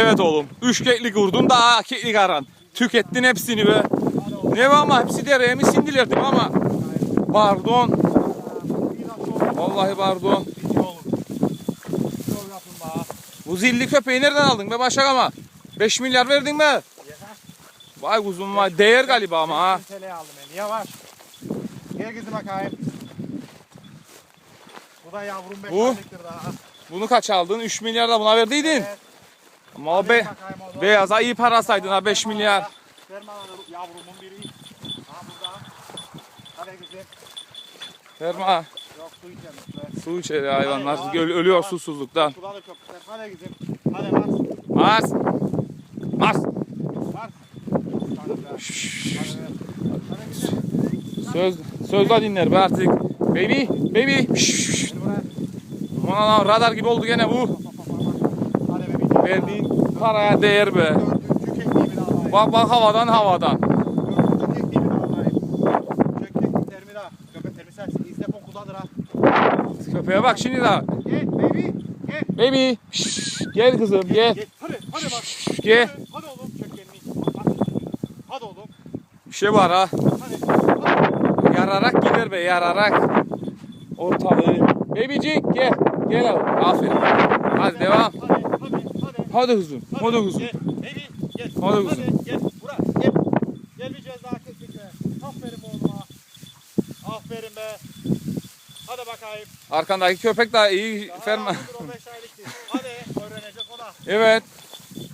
Evet oğlum. Üç keklik vurdun daha keklik aran. Tükettin hepsini be. Ne var ama hepsi dereye mi sindilerdim ama. Pardon. Vallahi pardon. Bu zilli köpeği nereden aldın be Başak ama? 5 milyar verdin be. Vay kuzum vay. Değer galiba ama ha. Yavaş. Gel kızım bakayım. Bu da yavrum 5 Bu? aylıktır daha. Bunu kaç aldın? 3 milyar da buna verdiydin. Evet. Ama be, beyaza iyi para saydın ha 5 milyar. Verme yavrumun biri. Ha burada. Hadi kızım. Verme. Yok su içelim. Su içeri hayvanlar. Öl- ölüyor susuzluktan. Suda da köpükler. Hadi kızım. Hadi Mars. Mars. Mars. Mars. Söz, sözle dinler be artık. Baby, baby. Aman Allah'ım, radar gibi oldu gene bu. Hadi be. bir tane Verdiğin paraya değer be. Bak bak havadan havadan. Köpeğe bak şimdi daha. Gel baby. Gel. Baby. Şşş. Gel kızım gel. Gel. Hadi. Hadi bak. Şşş, Gel. Hadi, oğlum. Hadi. Hadi oğlum. Bir şey var ha. Hadi. Hadi. Yararak gider be yararak. Ortalığı. Babycik gel. Gel oğlum. Aferin. Hadi devam. Hadi. Hadi. Hadi. Hadi kızım. Hadi kızım. Gel. Baby. Gel. Hadi kızım. Gel. Buraya. Gel. Gel bir ceza keklik be. Aferin oğluma. Aferin be. Hadi bakayım. Arkandaki köpek daha iyi Daha ferma. o beş aylıktır. Hadi. Öğrenecek o da. Evet.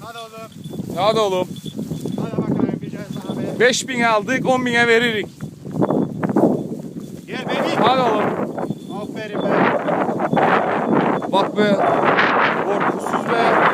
Hadi oğlum. Hadi oğlum. Hadi bakayım bir ceza be. 5000 aldık 10.000'e veririk. Gel baby. Hadi oğlum. Aferin be. Bak be. Korkusuz be.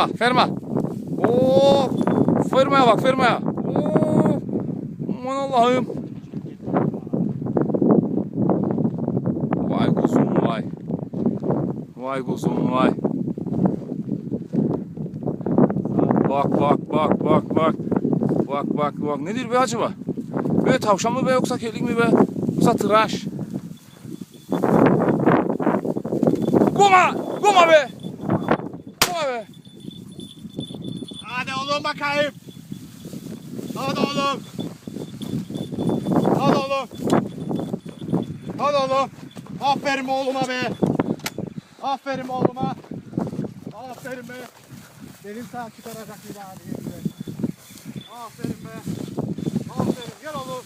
Ferma, ferma. Oo! Fermaya bak, fermaya. Oo! Aman Allah'ım. Vay kuzum vay. Vay kuzum vay. Bak bak bak bak bak. Bak bak bak. Nedir be acaba? Böyle tavşan mı be yoksa kelik mi be? Yoksa tıraş. Guma! Guma be! Guma be! Hadi oğlum bakayım. Hadi oğlum. Hadi oğlum. Hadi oğlum. Aferin oğluma be. Aferin oğluma. Aferin be. Benim sağ çıkaracak bir daha diye. Aferin be. Aferin. Gel oğlum.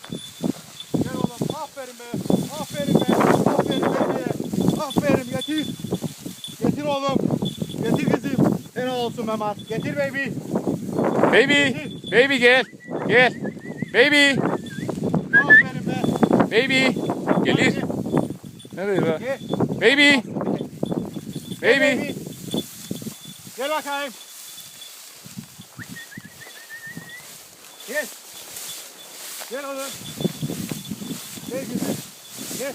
Gel oğlum. Aferin be. Aferin be. Aferin be. Aferin. Getir. Getir oğlum. Getir kızım. Helal olsun Mehmet. Getir baby. Baby, baby gel. Gel. Baby, Aferin be. baby. Gelir. Nereye be? Gel. Baby, Gel baby. Gel bakayım. Gel. Gel oğlum. Gel kızım. Gel.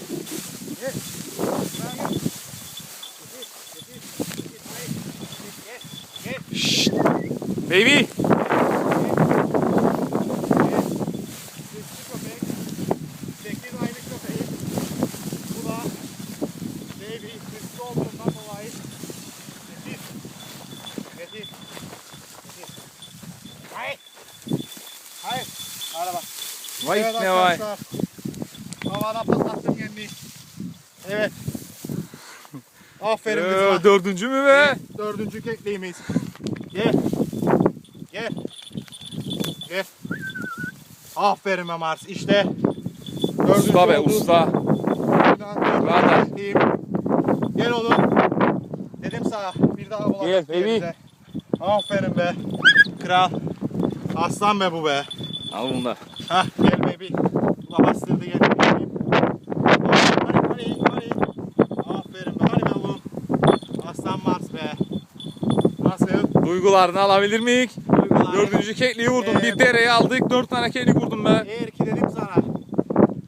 Gel. Buraya gel. Getir. Getir. Getir. Hayır. Gel. Gel. Şşt. Baby. Vay evet ne vay. Havada patlattım yendi. Evet. Aferin ee, kızıma. Dördüncü mü be? Evet, dördüncü kekleyemeyiz. Gel. Gel. Gel. Aferin be Mars. İşte. Dördüncü usta be oldu. usta. Radar. Gel oğlum. Dedim sana bir daha bulalım. Gel baby. Aferin be. Kral. Aslan be bu be. Al bunu da. Hah gel baby. Ula bastırdı hadi. Aferin be oğlum. Aslan Mars be. Nasıl? Duygularını alabilir miyik? Duygular. Dördüncü kekliği vurdum. Ee, Bir dereyi aldık. Dört tane keklik vurdum be. Eğer ki dedim sana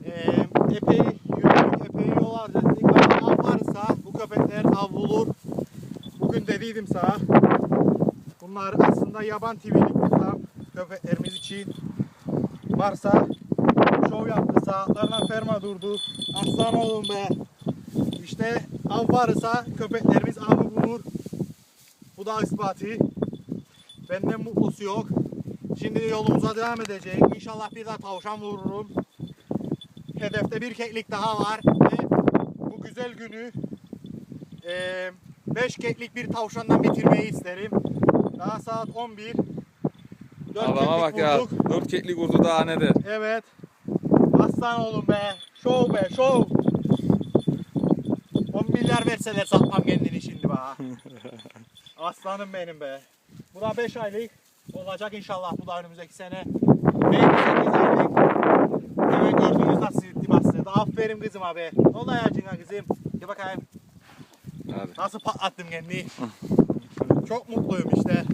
eee epey yürüdük, epey yol harcadık av varsa bu köpekler av bulur. Bugün dediydim sana. Bunlar aslında yaban TV'lik tutam köpeklerimiz için. Varsa şov yaptı saatlerden ferma durdu. Aslan oğlum be. İşte av varsa köpeklerimiz avı bulur. Bu da ispatı. Benden mutlusu yok. Şimdi yolumuza devam edeceğiz. İnşallah bir daha tavşan vururum. Hedefte bir keklik daha var ve bu güzel günü 5 keklik bir tavşandan bitirmeyi isterim. Daha saat 11. 4 Adama bak ya. vurduk. Dört keklik vurdu daha ne der. Evet. Aslan oğlum be. Şov be şov. 10 milyar verseler satmam kendini şimdi be. Aslanım benim be. Bu da 5 aylık olacak inşallah bu da önümüzdeki sene. Benim 8 aylık. Hemen gördüğünüz nasıl sitti bastırdı. Aferin kızım abi. Ne oldu ayacına kızım? Gel bakayım. Hadi. Nasıl patlattım kendini. Çok mutluyum işte.